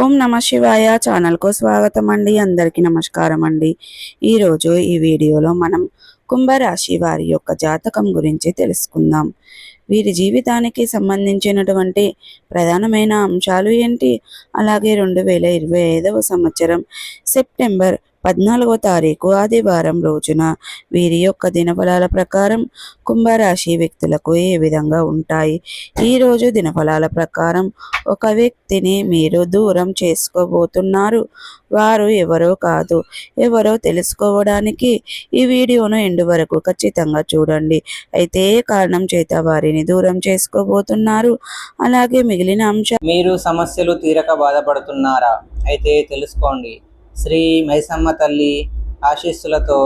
ఓం నమ శివాయ ఛానల్కు స్వాగతం అండి అందరికీ నమస్కారం అండి ఈరోజు ఈ వీడియోలో మనం కుంభరాశి వారి యొక్క జాతకం గురించి తెలుసుకుందాం. వీరి జీవితానికి సంబంధించినటువంటి ప్రధానమైన అంశాలు ఏంటి? అలాగే రెండు వేల ఇరవై ఐదవ సంవత్సరం సెప్టెంబర్ పద్నాలుగో తారీఖు ఆదివారం రోజున వీరి యొక్క దినఫలాల ప్రకారం కుంభరాశి వ్యక్తులకు ఏ విధంగా ఉంటాయి? ఈరోజు దినఫలాల ప్రకారం ఒక వ్యక్తిని మీరు దూరం చేసుకోబోతున్నారు. వారు ఎవరో కాదు. ఎవరో తెలుసుకోవడానికి ఈ వీడియోను ఎండు వరకు ఖచ్చితంగా చూడండి. అయితే ఏ కారణం చేత వారిని దూరం చేసుకోబోతున్నారు? అలాగే మిగిలిన అంశం మీరు సమస్యలు తీరక బాధపడుతున్నారా? అయితే తెలుసుకోండి. శ్రీ మైసమ్మ తల్లి ఆశీస్సులతో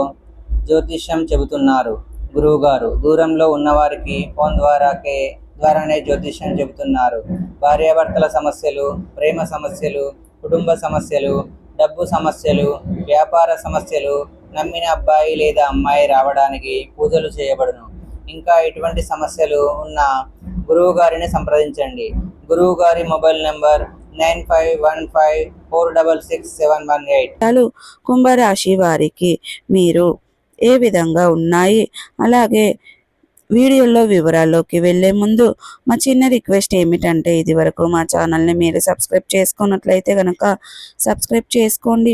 జ్యోతిష్యం చెబుతున్నారు. గురువుగారు దూరంలో ఉన్నవారికి ఫోన్ ద్వారాకే ద్వారానే జ్యోతిష్యం చెబుతున్నారు. భార్యాభర్తల సమస్యలు ప్రేమ సమస్యలు కుటుంబ సమస్యలు డబ్బు సమస్యలు వ్యాపార సమస్యలు నమ్మిన అబ్బాయి లేదా అమ్మాయి రావడానికి పూజలు చేయబడును. ఇంకా ఎటువంటి సమస్యలు ఉన్న గురువు గారిని సంప్రదించండి. గురువు గారి mobile number nine five one five four double six seven one eight. ఫలితాలు కుంభరాశి వారికి మీరు ఏ విధంగా ఉన్నాయి? అలాగే వీడియోలో వివరాల్లోకి వెళ్ళే ముందు మా చిన్న రిక్వెస్ట్ ఏమిటంటే ఇది వరకు మా ఛానల్ని మీరు సబ్స్క్రైబ్ చేసుకున్నట్లయితే కనుక సబ్స్క్రైబ్ చేసుకోండి.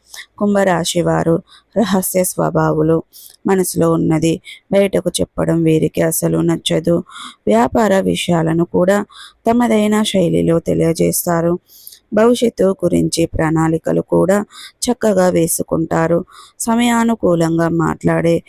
కుంభరాశి వారు రహస్య స్వభావులు మనసులో ఉన్నది. బయటకు చెప్పడం వీరికి అసలు నచ్చదు. వ్యాపార విషయాలను కూడా తమదైన శైలిలో తెలియజేస్తారు. భవిష్యత్తు గురించి ప్రణాళికలు కూడా చక్కగా వేసుకుంటారు. సమయానుకూలంగా మాట్లాడే